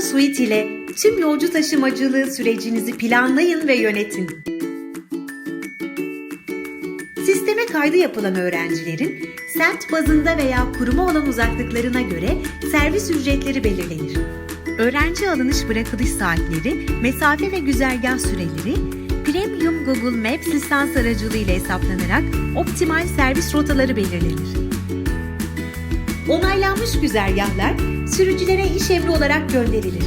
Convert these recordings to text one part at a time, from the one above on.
Nano Suite ile tüm yolcu taşımacılığı sürecinizi planlayın ve yönetin. Sisteme kaydı yapılan öğrencilerin semt bazında veya kuruma olan uzaklıklarına göre servis ücretleri belirlenir. Öğrenci alınış bırakılış saatleri, mesafe ve güzergah süreleri Premium Google Maps lisans aracılığıyla hesaplanarak optimal servis rotaları belirlenir. Onaylanmış güzergahlar sürücülere iş emri olarak gönderilir.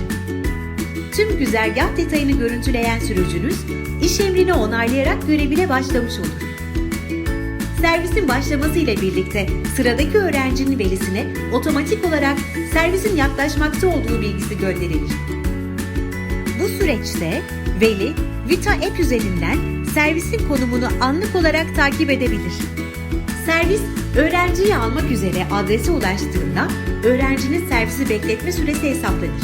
Tüm güzergah detayını görüntüleyen sürücünüz iş emrini onaylayarak görevine başlamış olur. Servisin başlaması ile birlikte sıradaki öğrencinin velisine otomatik olarak servisin yaklaşmakta olduğu bilgisi gönderilir. Bu süreçte veli Vita App üzerinden servisin konumunu anlık olarak takip edebilir. Servis öğrenciyi almak üzere adrese ulaştığında öğrencinin servisi bekletme süresi hesaplanır.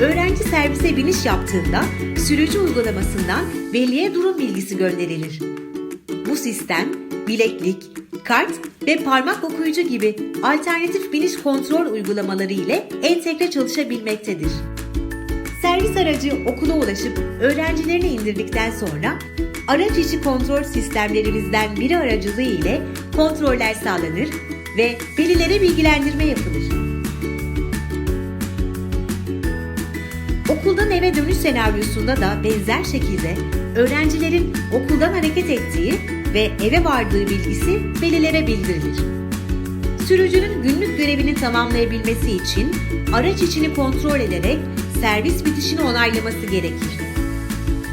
Öğrenci servise biniş yaptığında sürücü uygulamasından veliye durum bilgisi gönderilir. Bu sistem bileklik, kart ve parmak okuyucu gibi alternatif biniş kontrol uygulamaları ile entegre çalışabilmektedir. Servis aracı okula ulaşıp öğrencilerini indirdikten sonra araç içi kontrol sistemlerimizden biri aracılığı ile kontroller sağlanır ve velilere bilgilendirme yapılır. Okuldan eve dönüş senaryosunda da benzer şekilde öğrencilerin okuldan hareket ettiği ve eve vardığı bilgisi velilere bildirilir. Sürücünün günlük görevini tamamlayabilmesi için araç içini kontrol ederek servis bitişini onaylaması gerekir.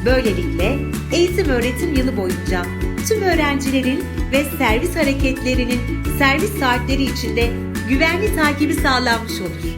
Böylelikle eğitim öğretim yılı boyunca tüm öğrencilerin ve servis hareketlerinin servis saatleri içinde güvenli takibi sağlanmış olur.